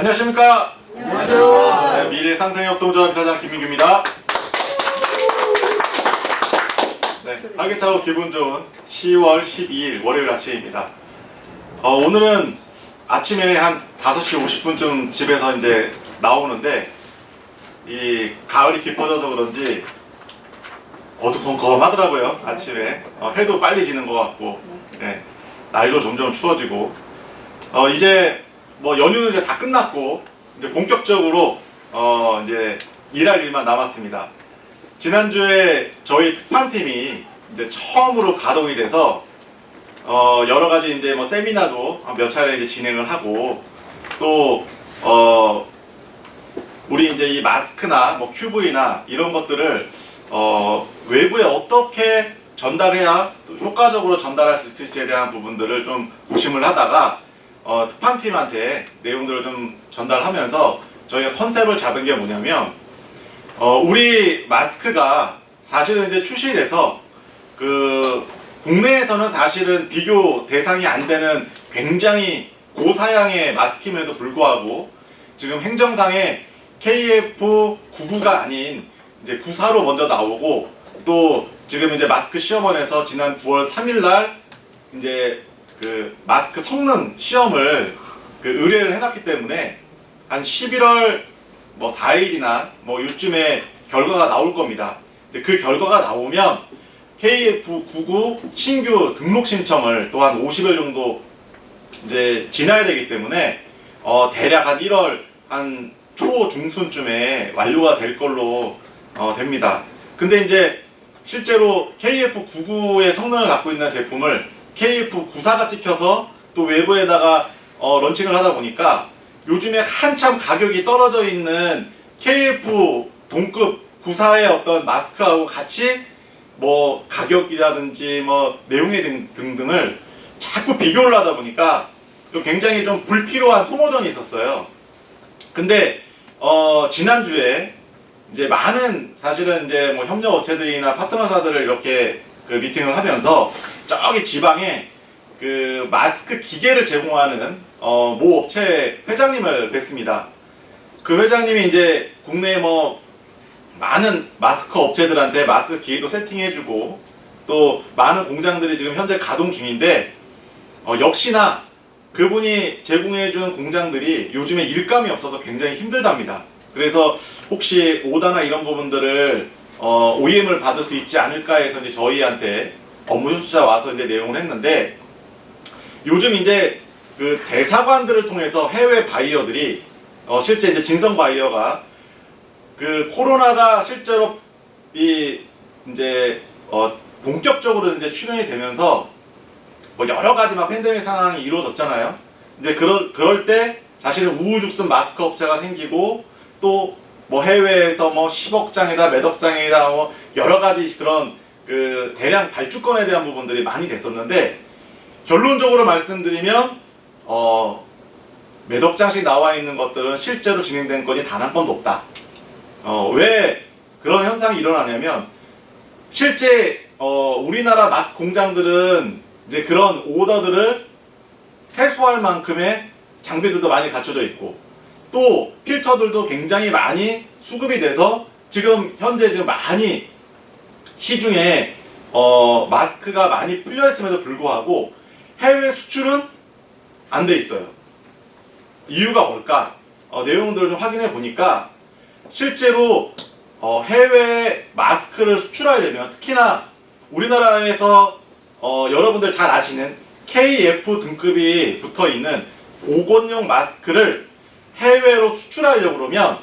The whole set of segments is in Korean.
안녕하십니까? 안녕하세요. 네, 미래 상생협동조합 사장 김민규입니다. 네, 활기차고 기분 좋은 10월 12일 월요일 아침입니다. 어, 오늘은 아침에 한 5시 50분쯤 집에서 이제 나오는데 이 가을이 깊어져서 그런지 어두컴컴하더라고요 아침에 어, 해도 빨리 지는 것 같고 네, 날도 점점 추워지고 어, 이제 뭐 연휴는 이제 다 끝났고 이제 본격적으로 어, 이제 일할 일만 남았습니다. 지난주에 저희 특판팀이 이제 처음으로 가동이 돼서 어, 여러 가지 이제 뭐 세미나도 몇 차례 이제 진행을 하고 또 어, 우리 이제 이 마스크나 뭐 QV나 이런 것들을 어, 외부에 어떻게 전달해야 또 효과적으로 전달할 수 있을지에 대한 부분들을 좀 고심을 하다가 어, 특판팀한테 내용들을 좀 전달하면서 저희가 컨셉을 잡은 게 뭐냐면 어, 우리 마스크가 사실은 이제 출시돼서 그 국내에서는 사실은 비교 대상이 안 되는 굉장히 고사양의 마스크임에도 불구하고 지금 행정상에 KF99가 아닌 이제 94로 먼저 나오고 또 지금 이제 마스크 시험원에서 지난 9월 3일 날 이제 그 마스크 성능 시험을 그 의뢰를 해놨기 때문에 한 11월 뭐 4일이나 뭐 요쯤에 결과가 나올 겁니다. 근데 그 결과가 나오면 KF99 신규 등록 신청을 또 한 50일 정도 이제 지나야 되기 때문에 어 대략 한 1월 한 초 중순쯤에 완료가 될 걸로 어 됩니다. 근데 이제 실제로 KF99의 성능을 갖고 있는 제품을 KF94가 찍혀서 또 외부에다가 어, 런칭을 하다 보니까 요즘에 한참 가격이 떨어져 있는 KF 동급 94의 어떤 마스크하고 같이 뭐 가격이라든지 뭐 내용의 등, 등등을 자꾸 비교를 하다 보니까 또 굉장히 좀 불필요한 소모전이 있었어요. 근데 어 지난주에 이제 많은 사실은 이제 뭐 협력 업체들이나 파트너사들을 이렇게 그 미팅을 하면서 저기 지방에 그 마스크 기계를 제공하는 어, 모 업체 회장님을 뵀습니다. 그 회장님이 이제 국내 뭐 많은 마스크 업체들한테 마스크 기계도 세팅해주고 또 많은 공장들이 지금 현재 가동 중인데 어, 역시나 그분이 제공해준 공장들이 요즘에 일감이 없어서 굉장히 힘들답니다. 그래서 혹시 오다나 이런 부분들을 어, OEM을 받을 수 있지 않을까 해서 이제 저희한테 업무 협조자 와서 이제 내용을 했는데 요즘 이제 그 대사관들을 통해서 해외 바이어들이 어, 실제 이제 진성 바이어가 그 코로나가 실제로 이 이제 어, 본격적으로 이제 출현이 되면서 뭐 여러 가지 막 팬데믹 상황이 이루어졌잖아요. 이제 그럴 그럴 때 사실은 우후죽순 마스크 업체가 생기고 또 뭐 해외에서 뭐 10억 장이다, 몇억 장이다, 뭐 여러 가지 그런 그 대량 발주권에 대한 부분들이 많이 됐었는데 결론적으로 말씀드리면 어 몇억 장씩 나와 있는 것들은 실제로 진행된 건이 단 한 건도 없다. 어 왜 그런 현상이 일어나냐면 실제 어 우리나라 마스크 공장들은 이제 그런 오더들을 해소할 만큼의 장비들도 많이 갖춰져 있고 또 필터들도 굉장히 많이 수급이 돼서 지금 현재 지금 많이 시중에 어, 마스크가 많이 풀려 있음에도 불구하고 해외 수출은 안 돼 있어요. 이유가 뭘까? 어, 내용들을 좀 확인해 보니까 실제로 어, 해외 마스크를 수출하려면 특히나 우리나라에서 어, 여러분들 잘 아시는 KF 등급이 붙어 있는 보건용 마스크를 해외로 수출하려고 그러면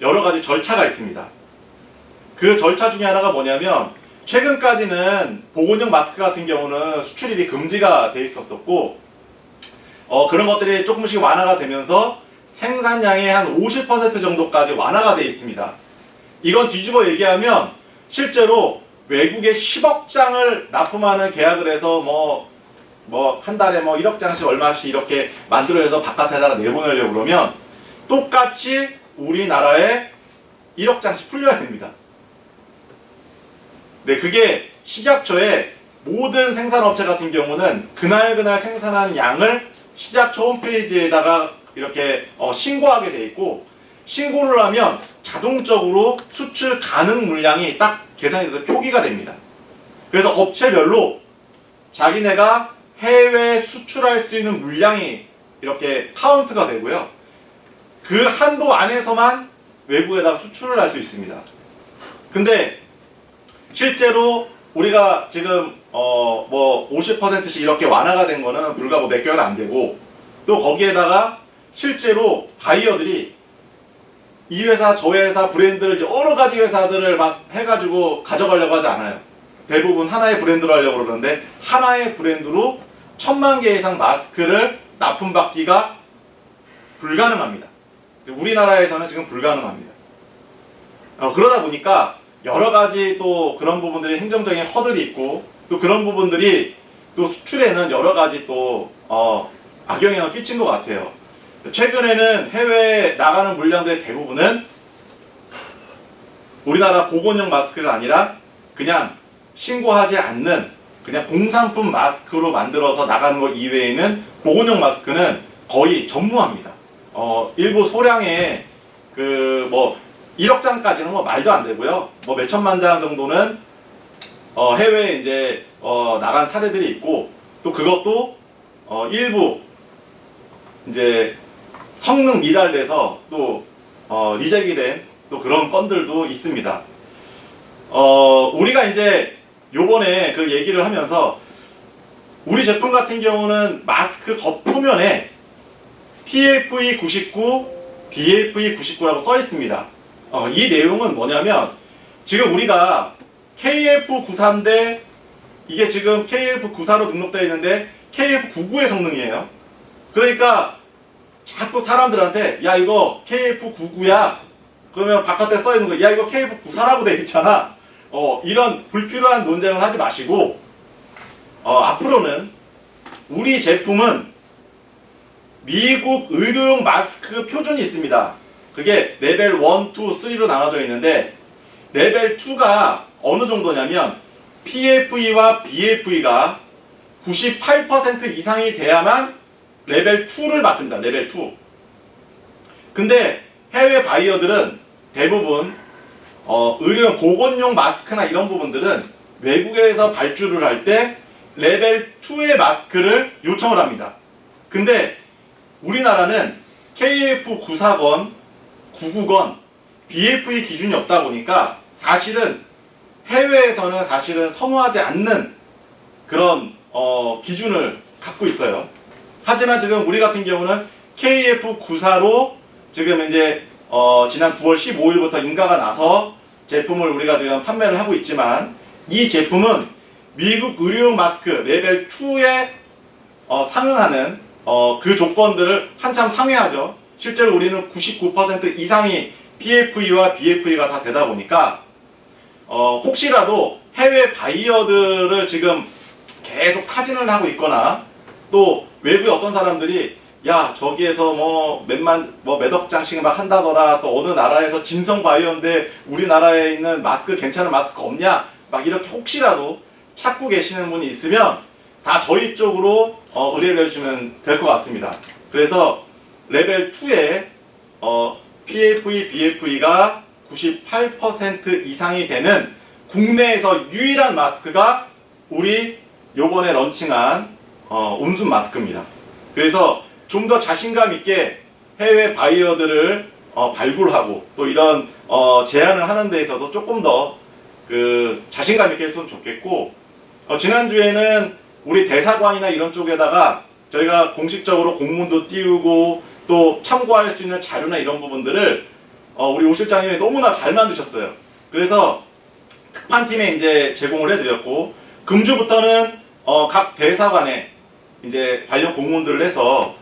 여러 가지 절차가 있습니다. 그 절차 중에 하나가 뭐냐면 최근까지는 보건용 마스크 같은 경우는 수출입이 금지가 돼 있었었고 어, 그런 것들이 조금씩 완화가 되면서 생산량의 한 50% 정도까지 완화가 돼 있습니다. 이건 뒤집어 얘기하면 실제로 외국에 10억 장을 납품하는 계약을 해서 뭐 뭐 한 달에 뭐 1억 장씩 얼마씩 이렇게 만들어내서 바깥에다가 내보내려고 그러면 똑같이 우리나라에 1억 장씩 풀려야 됩니다. 네, 그게 식약처의 모든 생산업체 같은 경우는 그날 그날 생산한 양을 식약처 홈페이지에다가 이렇게 어, 신고하게 돼 있고 신고를 하면 자동적으로 수출 가능 물량이 딱 계산이 돼서 표기가 됩니다. 그래서 업체별로 자기네가 해외 수출할 수 있는 물량이 이렇게 카운트가 되고요. 그 한도 안에서만 외국에다가 수출을 할 수 있습니다. 근데 실제로 우리가 지금 어 뭐 50%씩 이렇게 완화가 된 거는 불과 뭐 몇 개월 안 되고 또 거기에다가 실제로 바이어들이 이 회사 저 회사 브랜드를 여러 가지 회사들을 막 해가지고 가져가려고 하지 않아요. 대부분 하나의 브랜드로 하려고 그러는데 하나의 브랜드로 천만 개 이상 마스크를 납품받기가 불가능합니다. 우리나라에서는 지금 불가능합니다. 어, 그러다 보니까 여러 가지 또 그런 부분들이 행정적인 허들이 있고 또 그런 부분들이 또 수출에는 여러 가지 또 어, 악영향을 끼친 것 같아요. 최근에는 해외에 나가는 물량들의 대부분은 우리나라 보건용 마스크가 아니라 그냥 신고하지 않는 그냥 공산품 마스크로 만들어서 나가는 것 이외에는 보건용 마스크는 거의 전무합니다. 어, 일부 소량의 그 뭐 1억 장까지는 뭐 말도 안 되고요. 뭐 몇 천만 장 정도는 어, 해외에 이제 어, 나간 사례들이 있고 또 그것도 어, 일부 이제 성능 미달돼서 또 어, 리젝이 된 또 그런 건들도 있습니다. 어, 우리가 이제 요번에 그 얘기를 하면서 우리 제품 같은 경우는 마스크 겉표면에 PFE 99, BFE 99라고 써 있습니다. 어, 이 내용은 뭐냐면 지금 우리가 KF94인데 이게 지금 KF94로 등록되어 있는데 KF99의 성능이에요. 그러니까 자꾸 사람들한테 야 이거 KF99야 그러면 바깥에 써 있는 거 야 이거 KF94라고 돼 있잖아. 어, 이런 불필요한 논쟁을 하지 마시고 어, 앞으로는 우리 제품은 미국 의료용 마스크 표준이 있습니다. 그게 레벨 1, 2, 3로 나눠져 있는데 레벨 2가 어느 정도냐면 PFE와 BFE가 98% 이상이 돼야만 레벨 2를 받습니다. 레벨 2. 근데 해외 바이어들은 대부분 어, 의료용 보건용 마스크나 이런 부분들은 외국에서 발주를 할 때 레벨 2의 마스크를 요청을 합니다. 근데 우리나라는 KF94건 99건 BFE 기준이 없다 보니까 사실은 해외에서는 사실은 선호하지 않는 그런 어, 기준을 갖고 있어요. 하지만 지금 우리 같은 경우는 KF94로 지금 이제 어, 지난 9월 15일부터 인가가 나서 제품을 우리가 지금 판매를 하고 있지만 이 제품은 미국 의료용 마스크 레벨 2에 어, 상응하는 어, 그 조건들을 한참 상회하죠. 실제로 우리는 99% 이상이 PFE와 BFE가 다 되다 보니까 어, 혹시라도 해외 바이어들을 지금 계속 타진을 하고 있거나 또 외부의 어떤 사람들이 야 저기에서 뭐 몇만 뭐 몇억 장씩 막 한다더라 또 어느 나라에서 진성 바이오인데 우리나라에 있는 마스크 괜찮은 마스크 없냐 막 이렇게 혹시라도 찾고 계시는 분이 있으면 다 저희 쪽으로 어, 의뢰를 해주시면 될 것 같습니다. 그래서 레벨 2에 어, PFE, BFE가 98% 이상이 되는 국내에서 유일한 마스크가 우리 요번에 런칭한 어, 온순 마스크입니다. 그래서 좀 더 자신감 있게 해외 바이어들을 어, 발굴하고 또 이런 어, 제안을 하는 데 있어서 조금 더 그 자신감 있게 했으면 좋겠고 어, 지난주에는 우리 대사관이나 이런 쪽에다가 저희가 공식적으로 공문도 띄우고 또 참고할 수 있는 자료나 이런 부분들을 어, 우리 오 실장님이 너무나 잘 만드셨어요. 그래서 특판팀에 이제 제공을 해드렸고 금주부터는 어, 각 대사관에 이제 관련 공문들을 해서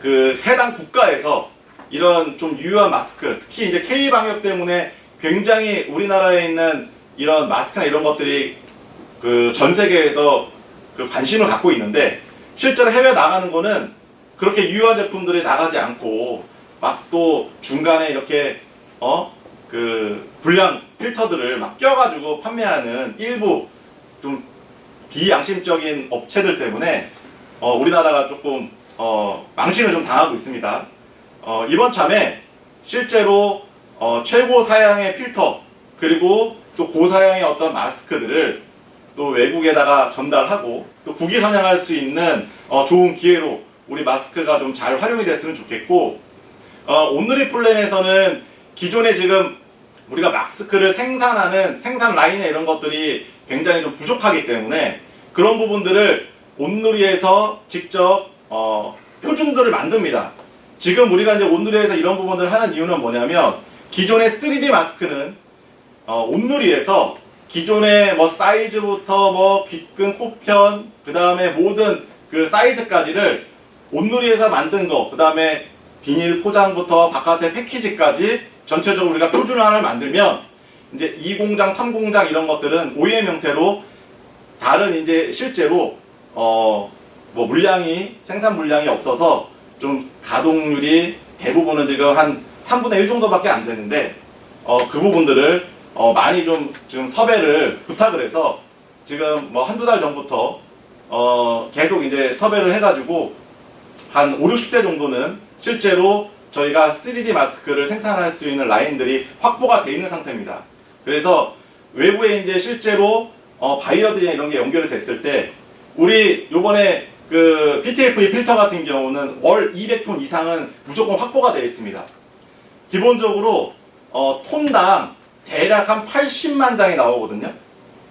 그 해당 국가에서 이런 좀 유효한 마스크, 특히 이제 K 방역 때문에 굉장히 우리나라에 있는 이런 마스크나 이런 것들이 그 전 세계에서 그 관심을 갖고 있는데 실제로 해외 나가는 거는 그렇게 유효한 제품들이 나가지 않고 막 또 중간에 이렇게 어? 그 불량 필터들을 막 껴가지고 판매하는 일부 좀 비양심적인 업체들 때문에 어, 우리나라가 조금 어, 망신을 좀 당하고 있습니다. 어, 이번 참에 실제로 어, 최고 사양의 필터 그리고 또 고사양의 어떤 마스크들을 또 외국에다가 전달하고 또 국위 선양할 수 있는 어, 좋은 기회로 우리 마스크가 좀 잘 활용이 됐으면 좋겠고 어, 오늘의 플랜에서는 기존에 지금 우리가 마스크를 생산하는 생산 라인에 이런 것들이 굉장히 좀 부족하기 때문에 그런 부분들을 온누리에서 직접 어, 표준들을 만듭니다. 지금 우리가 이제 온누리에서 이런 부분들을 하는 이유는 뭐냐면 기존의 3D 마스크는 어, 온누리에서 기존의 뭐 사이즈부터 뭐 귓근, 코편, 그 다음에 모든 그 사이즈까지를 온누리에서 만든 거, 그 다음에 비닐 포장부터 바깥의 패키지까지 전체적으로 우리가 표준화를 만들면 이제 2공장, 3공장 이런 것들은 OEM 형태로 다른 이제 실제로 어 뭐 물량이 생산 물량이 없어서 좀 가동률이 대부분은 지금 한 3분의 1 정도밖에 안 되는데 어 그 부분들을 어 많이 좀 지금 섭외를 부탁을 해서 지금 뭐 한두 달 전부터 어 계속 이제 섭외를 해가지고 한 5, 60대 정도는 실제로 저희가 3D 마스크를 생산할 수 있는 라인들이 확보가 돼 있는 상태입니다. 그래서 외부에 이제 실제로 어, 바이어들이나 이런 게 연결이 됐을 때 우리 요번에 그 PTFE 필터 같은 경우는 월 200톤 이상은 무조건 확보가 되어 있습니다. 기본적으로 어, 톤당 대략 한 80만 장이 나오거든요.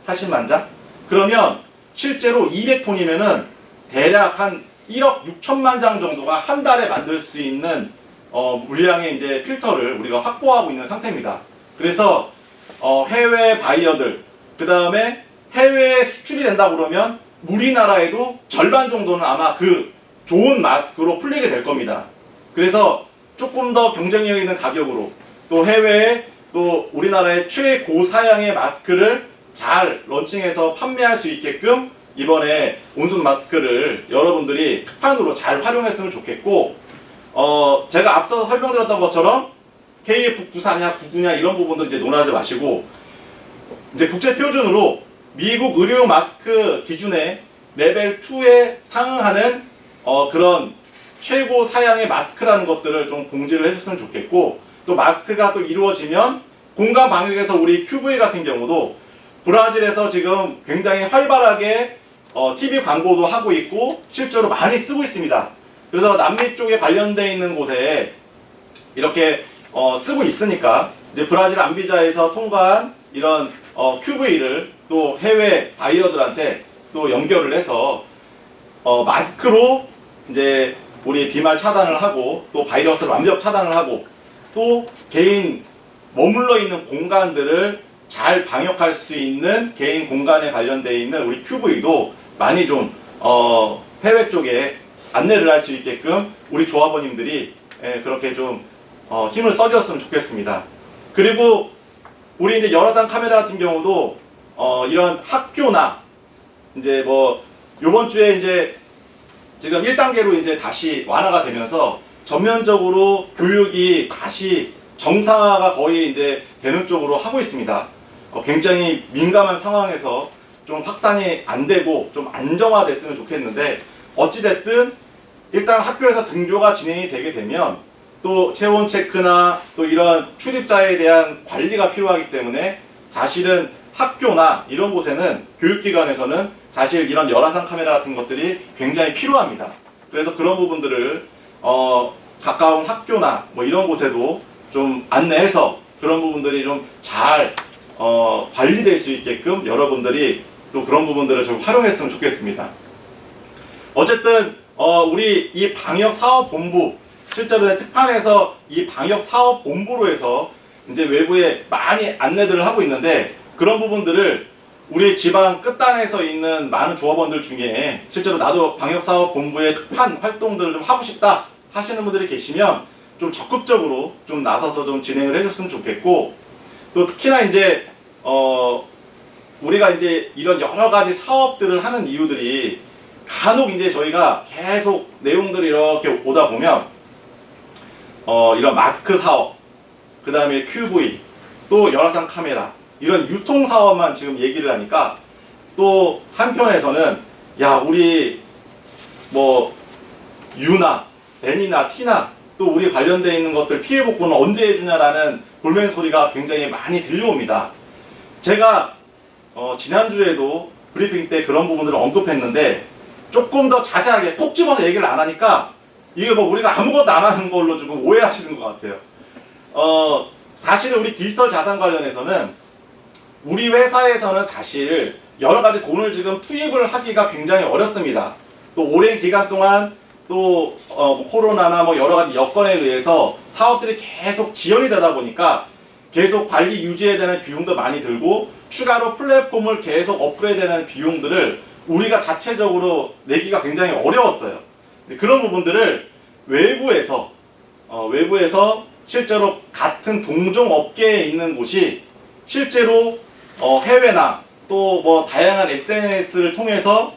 80만 장. 그러면 실제로 200톤이면은 대략 한 1억 6천만 장 정도가 한 달에 만들 수 있는 어, 물량의 이제 필터를 우리가 확보하고 있는 상태입니다. 그래서 어, 해외 바이어들 그 다음에 해외에 수출이 된다 그러면 우리나라에도 절반 정도는 아마 그 좋은 마스크로 풀리게 될 겁니다. 그래서 조금 더 경쟁력 있는 가격으로 또 해외에 또 우리나라의 최고 사양의 마스크를 잘 런칭해서 판매할 수 있게끔 이번에 온순 마스크를 여러분들이 특판으로 잘 활용했으면 좋겠고 어 제가 앞서서 설명드렸던 것처럼 KF94냐 99냐 이런 부분들 이제 논하지 마시고 이제 국제 표준으로 미국 의료용 마스크 기준의 레벨 2에 상응하는 어 그런 최고 사양의 마스크라는 것들을 좀 공지를 해줬으면 좋겠고 또 마스크가 또 이루어지면 공간 방역에서 우리 QV 같은 경우도 브라질에서 지금 굉장히 활발하게 어, TV 광고도 하고 있고 실제로 많이 쓰고 있습니다. 그래서 남미 쪽에 관련돼 있는 곳에 이렇게 어, 쓰고 있으니까 이제 브라질 안비자에서 통과한 이런 어, QV를 또 해외 바이어들한테 또 연결을 해서 어, 마스크로 이제 우리 비말 차단을 하고 또 바이러스를 완벽 차단을 하고 또 개인 머물러 있는 공간들을 잘 방역할 수 있는 개인 공간에 관련되어 있는 우리 QV도 많이 좀 어, 해외 쪽에 안내를 할 수 있게끔 우리 조합원님들이 예, 그렇게 좀 어, 힘을 써주셨으면 좋겠습니다. 그리고 우리 이제 열화상 카메라 같은 경우도 어, 이런 학교나 이제 뭐 요번 주에 이제 지금 1단계로 이제 다시 완화가 되면서 전면적으로 교육이 다시 정상화가 거의 이제 되는 쪽으로 하고 있습니다. 어, 굉장히 민감한 상황에서 좀 확산이 안 되고 좀 안정화됐으면 좋겠는데 어찌됐든 일단 학교에서 등교가 진행이 되게 되면 또 체온 체크나 또 이런 출입자에 대한 관리가 필요하기 때문에 사실은 학교나 이런 곳에는 교육기관에서는 사실 이런 열화상 카메라 같은 것들이 굉장히 필요합니다. 그래서 그런 부분들을 어, 가까운 학교나 뭐 이런 곳에도 좀 안내해서 그런 부분들이 좀잘 어, 관리될 수 있게끔 여러분들이 또 그런 부분들을 좀 활용했으면 좋겠습니다. 어쨌든 어, 우리 이 방역 사업 본부 실제로 특판에서 이 방역 사업 본부로 해서 이제 외부에 많이 안내들을 하고 있는데 그런 부분들을 우리 지방 끝단에서 있는 많은 조합원들 중에 실제로 나도 방역 사업 본부의 특판 활동들을 좀 하고 싶다 하시는 분들이 계시면 좀 적극적으로 좀 나서서 좀 진행을 해줬으면 좋겠고 또 특히나 이제 어 우리가 이제 이런 여러 가지 사업들을 하는 이유들이 간혹 이제 저희가 계속 내용들이 이렇게 오다 보면 어 이런 마스크 사업, 그 다음에 QV, 또 열화상 카메라 이런 유통 사업만 지금 얘기를 하니까 또 한편에서는 야 우리 뭐 U나 N이나 T나 또 우리 관련돼 있는 것들 피해 복구는 언제 해주냐라는 볼멘 소리가 굉장히 많이 들려옵니다. 제가 어, 지난주에도 브리핑 때 그런 부분들을 언급했는데 조금 더 자세하게 콕 집어서 얘기를 안 하니까 이게 뭐 우리가 아무것도 안 하는 걸로 조금 오해하시는 것 같아요. 어, 사실은 우리 디지털 자산 관련해서는 우리 회사에서는 사실 여러 가지 돈을 지금 투입을 하기가 굉장히 어렵습니다. 또 오랜 기간 동안 또 어, 뭐 코로나나 뭐 여러 가지 여건에 의해서 사업들이 계속 지연이 되다 보니까 계속 관리 유지에 대한 비용도 많이 들고 추가로 플랫폼을 계속 업그레이드하는 비용들을 우리가 자체적으로 내기가 굉장히 어려웠어요. 그런 부분들을 외부에서 어, 외부에서 실제로 같은 동종 업계에 있는 곳이 실제로 어, 해외나 또 뭐 다양한 SNS를 통해서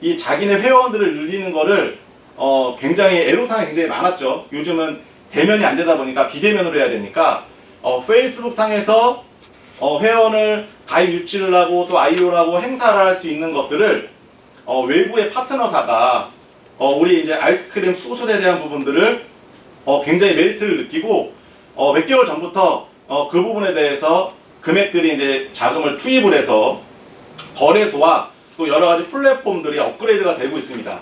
이 자기네 회원들을 늘리는 거를 어, 굉장히 애로사항이 굉장히 많았죠. 요즘은 대면이 안 되다 보니까 비대면으로 해야 되니까 어, 페이스북 상에서 어, 회원을 가입 유치를 하고 또 아이오라고 행사를 할 수 있는 것들을 어, 외부의 파트너사가 어, 우리 이제 아이스크림 수소설에 대한 부분들을 어, 굉장히 메리트를 느끼고 어, 몇 개월 전부터 어, 그 부분에 대해서 금액들이 이제 자금을 투입을 해서 거래소와 또 여러 가지 플랫폼들이 업그레이드가 되고 있습니다.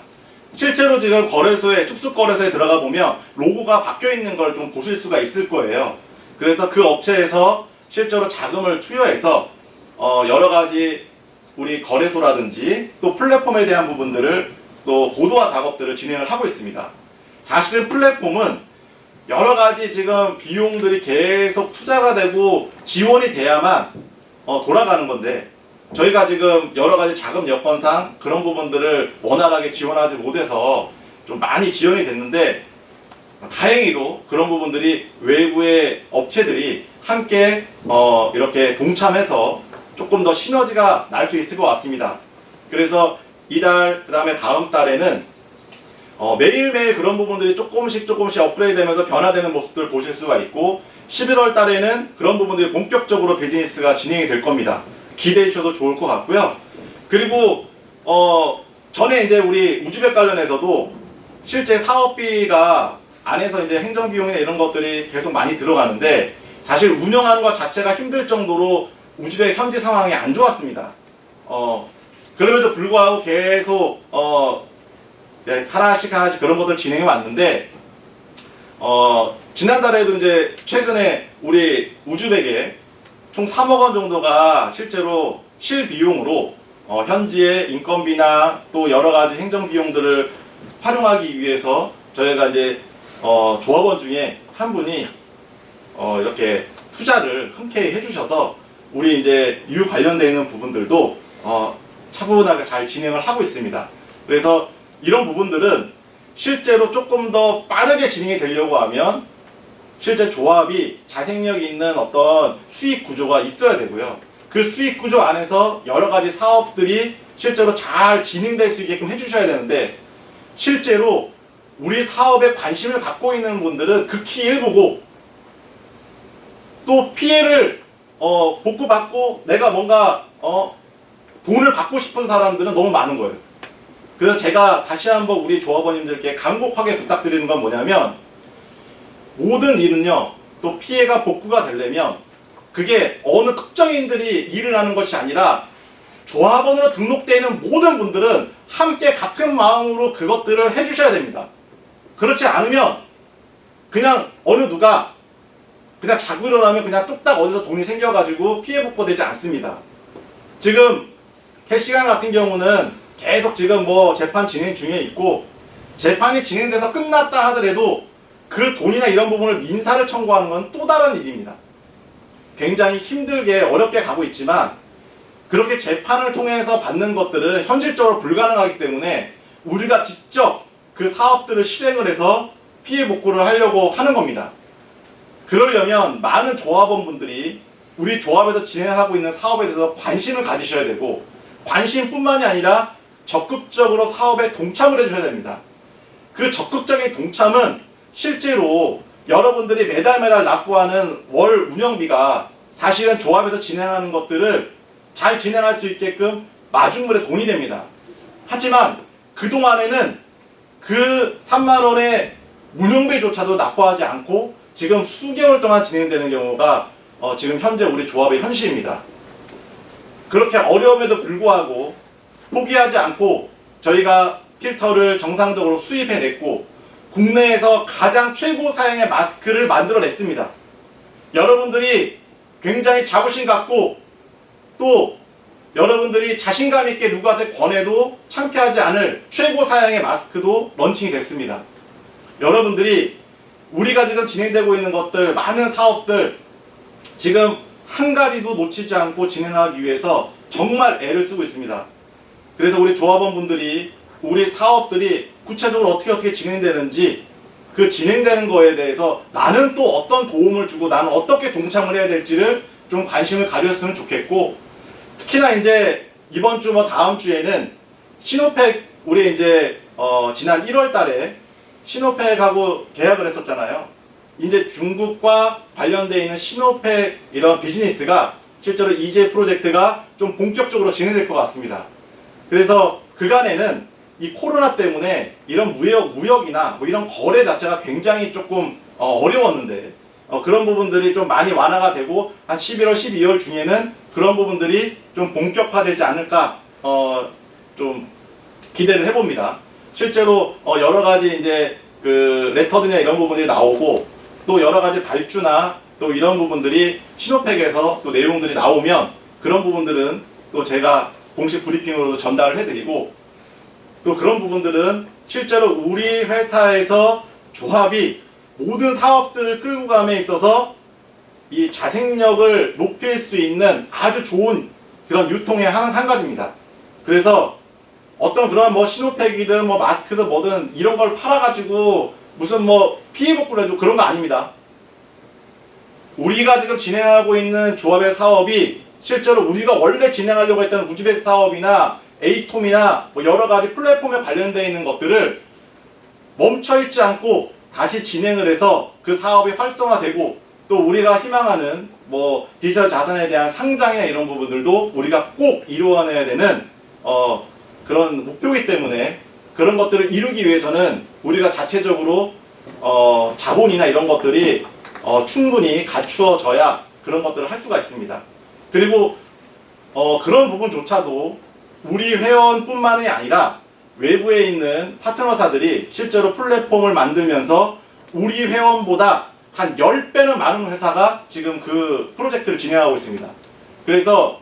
실제로 지금 거래소에 숙숙 거래소에 들어가 보면 로고가 바뀌어 있는 걸 좀 보실 수가 있을 거예요. 그래서 그 업체에서 실제로 자금을 투여해서 어, 여러 가지 우리 거래소라든지 또 플랫폼에 대한 부분들을 또 고도화 작업들을 진행을 하고 있습니다. 사실은 플랫폼은 여러 가지 지금 비용들이 계속 투자가 되고 지원이 돼야만 어, 돌아가는 건데 저희가 지금 여러 가지 자금 여건상 그런 부분들을 원활하게 지원하지 못해서 좀 많이 지연이 됐는데 다행히도 그런 부분들이 외부의 업체들이 함께 어, 이렇게 동참해서 조금 더 시너지가 날 수 있을 것 같습니다. 그래서 이달 그 다음에 다음 달에는 어, 매일매일 그런 부분들이 조금씩 조금씩 업그레이드 되면서 변화되는 모습들을 보실 수가 있고 11월 달에는 그런 부분들이 본격적으로 비즈니스가 진행이 될 겁니다. 기대해 주셔도 좋을 것 같고요. 그리고 어, 전에 이제 우리 우주백 관련해서도 실제 사업비가 안에서 이제 행정 비용이나 이런 것들이 계속 많이 들어가는데 사실 운영하는 것 자체가 힘들 정도로 우주백 현지 상황이 안 좋았습니다. 어, 그럼에도 불구하고 계속 어, 이제 하나씩 하나씩 그런 것들 진행해 왔는데 어, 지난달에도 이제 최근에 우리 우주백에 총 3억 원 정도가 실제로 실비용으로 어, 현지의 인건비나 또 여러 가지 행정 비용들을 활용하기 위해서 저희가 이제 어, 조합원 중에 한 분이 어, 이렇게 투자를 흔쾌히 해주셔서 우리 이제 유 관련되어 있는 부분들도 어, 차분하게 잘 진행을 하고 있습니다. 그래서 이런 부분들은 실제로 조금 더 빠르게 진행이 되려고 하면 실제 조합이 자생력 있는 어떤 수익 구조가 있어야 되고요. 그 수익 구조 안에서 여러 가지 사업들이 실제로 잘 진행될 수 있게끔 해주셔야 되는데 실제로 우리 사업에 관심을 갖고 있는 분들은 극히 일부고 또 피해를 어, 복구받고 내가 뭔가 어, 돈을 받고 싶은 사람들은 너무 많은 거예요. 그래서 제가 다시 한번 우리 조합원님들께 간곡하게 부탁드리는 건 뭐냐면 모든 일은요 또 피해가 복구가 되려면 그게 어느 특정인들이 일을 하는 것이 아니라 조합원으로 등록되어 있는 모든 분들은 함께 같은 마음으로 그것들을 해주셔야 됩니다. 그렇지 않으면 그냥 어느 누가 그냥 자고 일어나면 그냥 뚝딱 어디서 돈이 생겨가지고 피해 복구되지 않습니다. 지금 캐시간 같은 경우는 계속 지금 뭐 재판 진행 중에 있고 재판이 진행돼서 끝났다 하더라도 그 돈이나 이런 부분을 민사를 청구하는 건 또 다른 일입니다. 굉장히 힘들게 어렵게 가고 있지만 그렇게 재판을 통해서 받는 것들은 현실적으로 불가능하기 때문에 우리가 직접 그 사업들을 실행을 해서 피해 복구를 하려고 하는 겁니다. 그러려면 많은 조합원 분들이 우리 조합에서 진행하고 있는 사업에 대해서 관심을 가지셔야 되고 관심뿐만이 아니라 적극적으로 사업에 동참을 해주셔야 됩니다. 그 적극적인 동참은 실제로 여러분들이 매달 매달 납부하는 월 운영비가 사실은 조합에서 진행하는 것들을 잘 진행할 수 있게끔 마중물에 돈이 됩니다. 하지만 그동안에는 그 3만 원의 운영비조차도 납부하지 않고 지금 수개월 동안 진행되는 경우가 어, 지금 현재 우리 조합의 현실입니다. 그렇게 어려움에도 불구하고 포기하지 않고 저희가 필터를 정상적으로 수입해냈고 국내에서 가장 최고 사양의 마스크를 만들어냈습니다. 여러분들이 굉장히 자부심 갖고 또 여러분들이 자신감 있게 누구한테 권해도 창피하지 않을 최고 사양의 마스크도 런칭이 됐습니다. 여러분들이 우리가 지금 진행되고 있는 것들 많은 사업들 지금 한 가지도 놓치지 않고 진행하기 위해서 정말 애를 쓰고 있습니다. 그래서 우리 조합원분들이 우리 사업들이 구체적으로 어떻게 어떻게 진행되는지 그 진행되는 거에 대해서 나는 또 어떤 도움을 주고 나는 어떻게 동참을 해야 될지를 좀 관심을 가졌으면 좋겠고 특히나 이제 이번 주 뭐 다음 주에는 시노팩 우리 이제 어 지난 1월 달에 시노팩하고 계약을 했었잖아요. 이제 중국과 관련되어 있는 시노팩 이런 비즈니스가 실제로 이제 프로젝트가 좀 본격적으로 진행될 것 같습니다. 그래서 그간에는 이 코로나 때문에 이런 무역, 무역이나 뭐 이런 거래 자체가 굉장히 조금 어, 어려웠는데 어, 그런 부분들이 좀 많이 완화가 되고 한 11월, 12월 중에는 그런 부분들이 좀 본격화되지 않을까 어, 좀 기대를 해봅니다. 실제로 어, 여러 가지 이제 그 레터드나 이런 부분들이 나오고 또 여러 가지 발주나 또 이런 부분들이 신호팩에서 또 내용들이 나오면 그런 부분들은 또 제가 공식 브리핑으로도 전달을 해드리고 또 그런 부분들은 실제로 우리 회사에서 조합이 모든 사업들을 끌고 감에 있어서 이 자생력을 높일 수 있는 아주 좋은 그런 유통의 한, 한 가지입니다. 그래서 어떤 그런 뭐 신호팩이든 뭐 마스크든 뭐든 이런 걸 팔아가지고 무슨 뭐 피해 복구를 해주고 그런 거 아닙니다. 우리가 지금 진행하고 있는 조합의 사업이 실제로 우리가 원래 진행하려고 했던 우즈벡 사업이나 에이톰이나 뭐 여러 가지 플랫폼에 관련되어 있는 것들을 멈춰 있지 않고 다시 진행을 해서 그 사업이 활성화되고 또 우리가 희망하는 뭐 디지털 자산에 대한 상장이나 이런 부분들도 우리가 꼭 이루어내야 되는 어 그런 목표이기 때문에 그런 것들을 이루기 위해서는 우리가 자체적으로 어 자본이나 이런 것들이 어 충분히 갖추어져야 그런 것들을 할 수가 있습니다. 그리고 어 그런 부분조차도 우리 회원뿐만이 아니라 외부에 있는 파트너사들이 실제로 플랫폼을 만들면서 우리 회원보다 한 10배는 많은 회사가 지금 그 프로젝트를 진행하고 있습니다. 그래서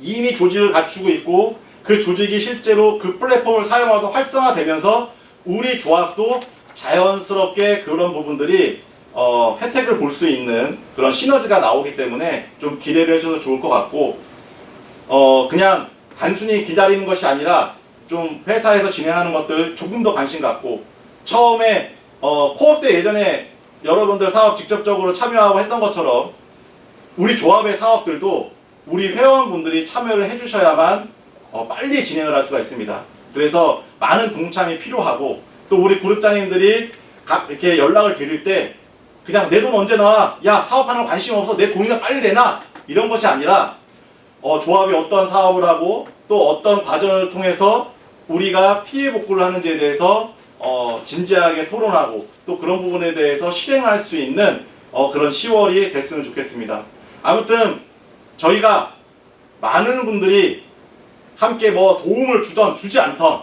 이미 조직을 갖추고 있고 그 조직이 실제로 그 플랫폼을 사용해서 활성화되면서 우리 조합도 자연스럽게 그런 부분들이 어, 혜택을 볼 수 있는 그런 시너지가 나오기 때문에 좀 기대를 해주셔도 좋을 것 같고 어, 그냥 단순히 기다리는 것이 아니라 좀 회사에서 진행하는 것들 조금 더 관심 갖고 처음에 어, 코업 때 예전에 여러분들 사업 직접적으로 참여하고 했던 것처럼 우리 조합의 사업들도 우리 회원분들이 참여를 해주셔야만 어, 빨리 진행을 할 수가 있습니다. 그래서 많은 동참이 필요하고 또 우리 그룹장님들이 각 이렇게 연락을 드릴 때 그냥 내 돈 언제 나와? 야 사업하는 거 관심 없어 내 돈이나 빨리 내놔 이런 것이 아니라 어, 조합이 어떤 사업을 하고 또 어떤 과정을 통해서 우리가 피해 복구를 하는지에 대해서 어, 진지하게 토론하고 또 그런 부분에 대해서 실행할 수 있는 어, 그런 10월이 됐으면 좋겠습니다. 아무튼 저희가 많은 분들이 함께 뭐 도움을 주던 주지 않던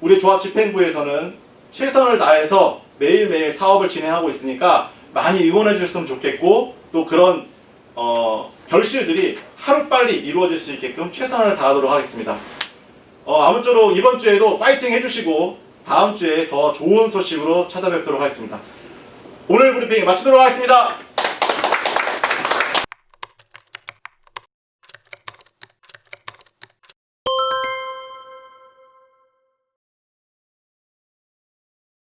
우리 조합 집행부에서는 최선을 다해서 매일매일 사업을 진행하고 있으니까 많이 응원해 주셨으면 좋겠고 또 그런 어, 결실들이 하루빨리 이루어질 수 있게끔 최선을 다하도록 하겠습니다. 어, 아무쪼록 이번 주에도 파이팅 해주시고 다음 주에 더 좋은 소식으로 찾아뵙도록 하겠습니다. 오늘 브리핑 마치도록 하겠습니다.